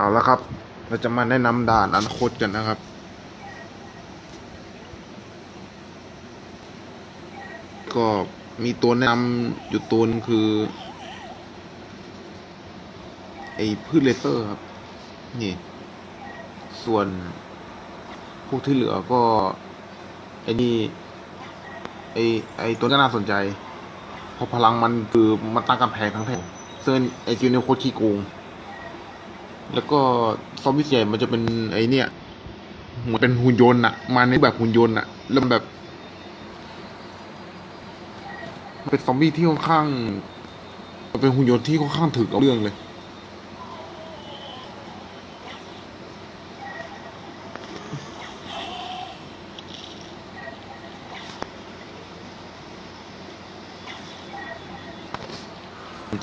เอาละครับ เราจะมาแนะนำด่านอนาคตกันนะครับ ก็มีตัวแนะนำอยู่ตัวนึงคือไอ้พืชเลเซอร์ครับ นี่ ส่วน พวกที่เหลือก็ไอ้นี่ไอ้ไอ้ตัวนี้น่าสนใจเพราะพลังมันคือมันตั้งกำแพงทั้งแถวซึ่งไอ้จิวเนโคตรขี้โกง แล้วก็ซอมบี้ใหญ่มันจะเป็นไอเนี่ยเหมือนเป็นหุ่นยนต์อะมาในแบบหุ่นยนต์อะแล้วมันแบบมันเป็นซอมบี้ที่ค่อนข้างมันเป็นหุ่นยนต์ที่ค่อนข้างถึกเอาเรื่องเลย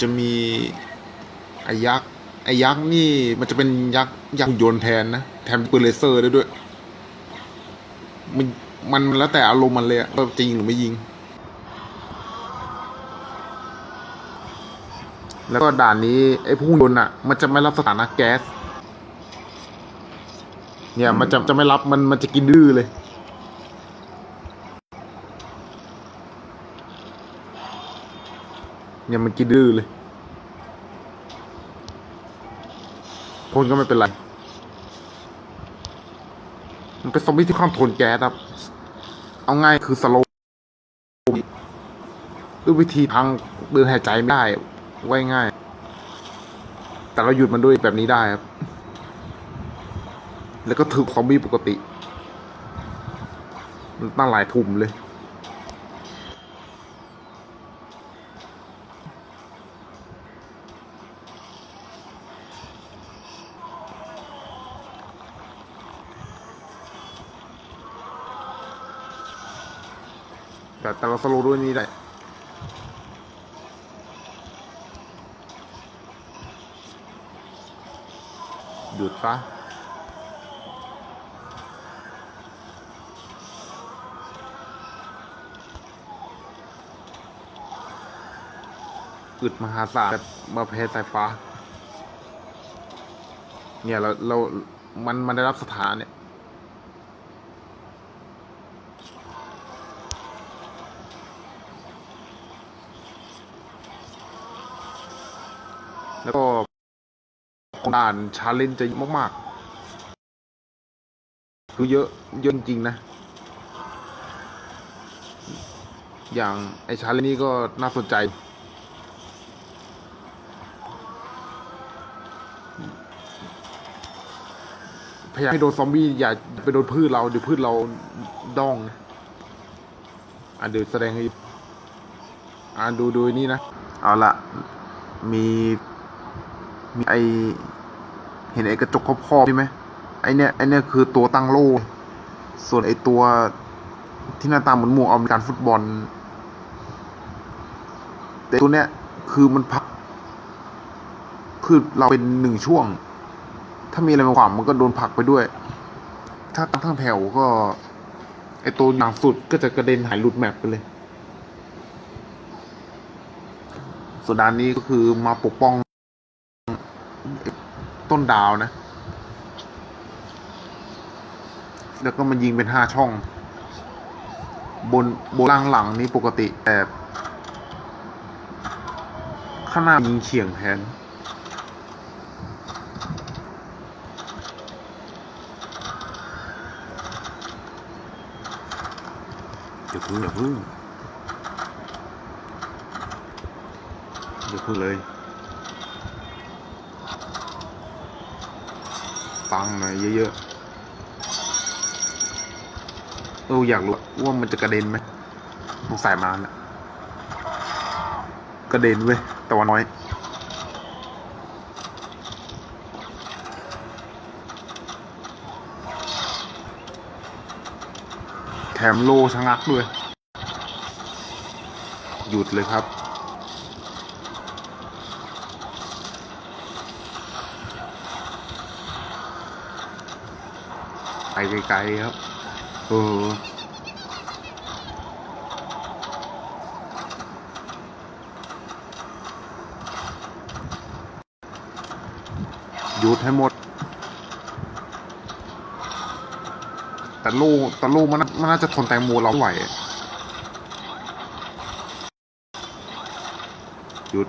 จะมีไอ้ยักษ์ ไอ้ยักษ์นี่มันจะเป็นยักษ์ยักษ์ยนต์แทนนะแถมปืนเลเซอร์ได้ด้วย มันมันแล้วแต่อารมณ์มันเลยว่าจะยิงหรือไม่ยิง แล้วก็ด่านนี้ไอ้พวกหุ่นยนต์อะ มันจะไม่รับสถานะแก๊ส เนี่ยมันจะจะไม่รับมันมันจะกินดื้อเลยเนี่ยมันกินดื้อเลย พ่นก็ไม่เป็นไรมันเป็นซอมบี้ที่ข้ามทนแก๊สครับ เอาง่ายคือสโลว์ด้วยวิธีพังเดินหายใจไม่ได้ ไว้ง่าย แต่เราหยุดมันด้วยแบบนี้ได้ครับ แล้วก็ถึกซอมบี้ปกติ มันตั้งหลายถุ่มเลย แต่แต่เราสโลว์ด้วยนี้ได้หยุดซะอึดมหาศาลมาเพสายฟ้า เนี่ยเราเรา มัน มันได้รับสถานเนี่ย แล้วก็ด่านชาเลนจ์จะเยอะมาก ๆ คือเยอะเยอะจริงนะ อย่างไอชาเลนจ์นี้ก็น่าสนใจ พยายามให้โดนซอมบี้ อย่าไปโดนพืชเรา เดี๋ยวพืชเราดอง อะเดี๋ยวแสดงให้อ่าดูดูนี่นะ เอาละมี มีไอเห็นไอกระจกครอบๆใช่ไหมไอเนี้ยไอเนี้ยคือตัวตั้งโล่ ส่วนไอตัวที่หน้าตาเหมือนหมวกอเมริกันฟุตบอล แต่ตัวเนี้ยคือมันพักคือเราเป็นหนึ่งช่วง ถ้ามีอะไรมาขวางมันก็โดนผักไปด้วย ถ้าตั้งทั้งแถวก็ ไอตัวหนังสุดก็จะกระเด็นหายหลุดแมปไปเลยส่วนด้านนี้ก็คือมาปกป้อง ต้นดาวนะ แล้วก็มันยิงเป็นห้าช่อง บนบนล่างหลังนี้ปกติแต่ข้างหน้ายิงเฉียงแทนอย่าพึ่งอย่าพึ่งอย่าพึ่งเลย ปังหน่อยเยอะๆเอออยากรู้ว่ามันจะกระเด็นไหมสงสัยมาแล้วกระเด็นเว้ยแต่ว่าน้อยแถมโลชะงักด้วย หยุดเลยครับ ไปไกลๆครับโอ้หยุดให้หมด แต่ลูกแต่ลูกมันมันน่าจะทนแตงโมเราไหวหยุด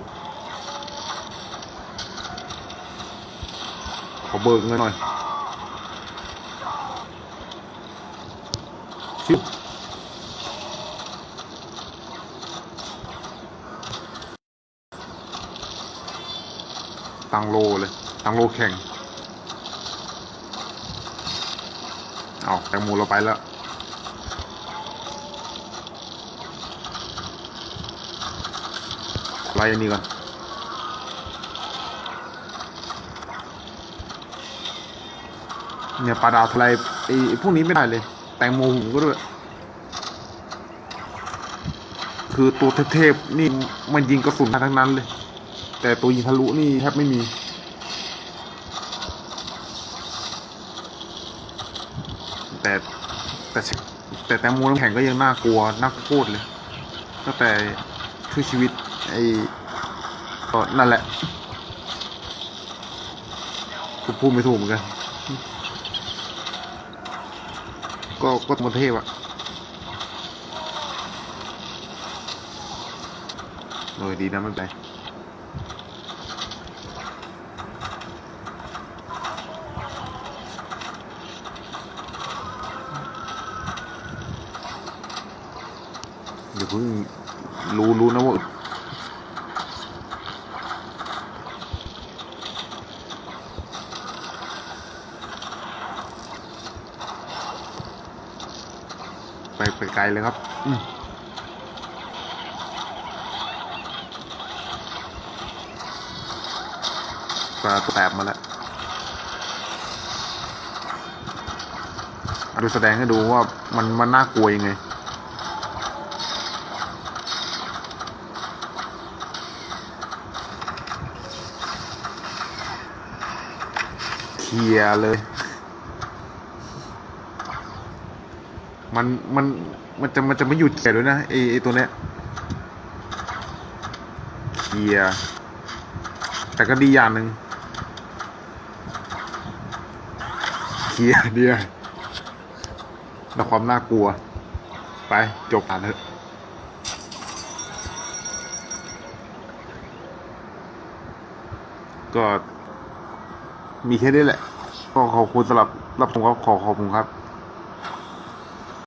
ขอเบิกเงินหน่อย ชิบตังโลเลย ตังโลแข่ง เอาแตงโมเราไปแล้วไล่อันนี้ก่อนเนี่ยปลาดาวทะเลไอ้ไอ้พวกนี้ไม่ได้เลย แตงโมหูก็ด้วย คือตัวเทพๆนี่มันยิงกระสุนมาทั้งนั้นเลย แต่ตัวยิงทะลุนี่แทบไม่มีแต่แต่แต่แตงโมน้ำแข็งก็ยังน่ากลัวน่าโคตรเลยตั้งแต่ช่วยชีวิตไอ้ก็นั่นแหละกูพูดไม่ถูกเหมือนกัน ก็ก็ตัวเทพอะโดยดีนะไม่เป็นไรเดี๋ยวเพิ่งรู้รู้นะว่า ไปไปไกลเลยครับอืมปลาตัวแตบมาแล้วเอาดูแสดงให้ดูว่ามันมันน่ากลัวยังไงเคลียร์เลย มันมันมันจะมันจะไม่หยุดแก่ด้วยนะไอไอตัวเนี้ยเคลียร์แต่ก็ดีอย่างหนึ่งเคลียร์เดียแต่ความน่ากลัว ไปจบผ่านเถอะก็มีแค่นี้แหละ ก็ขอบคุณสำหรับรับชมครับขอขอบคุณครับ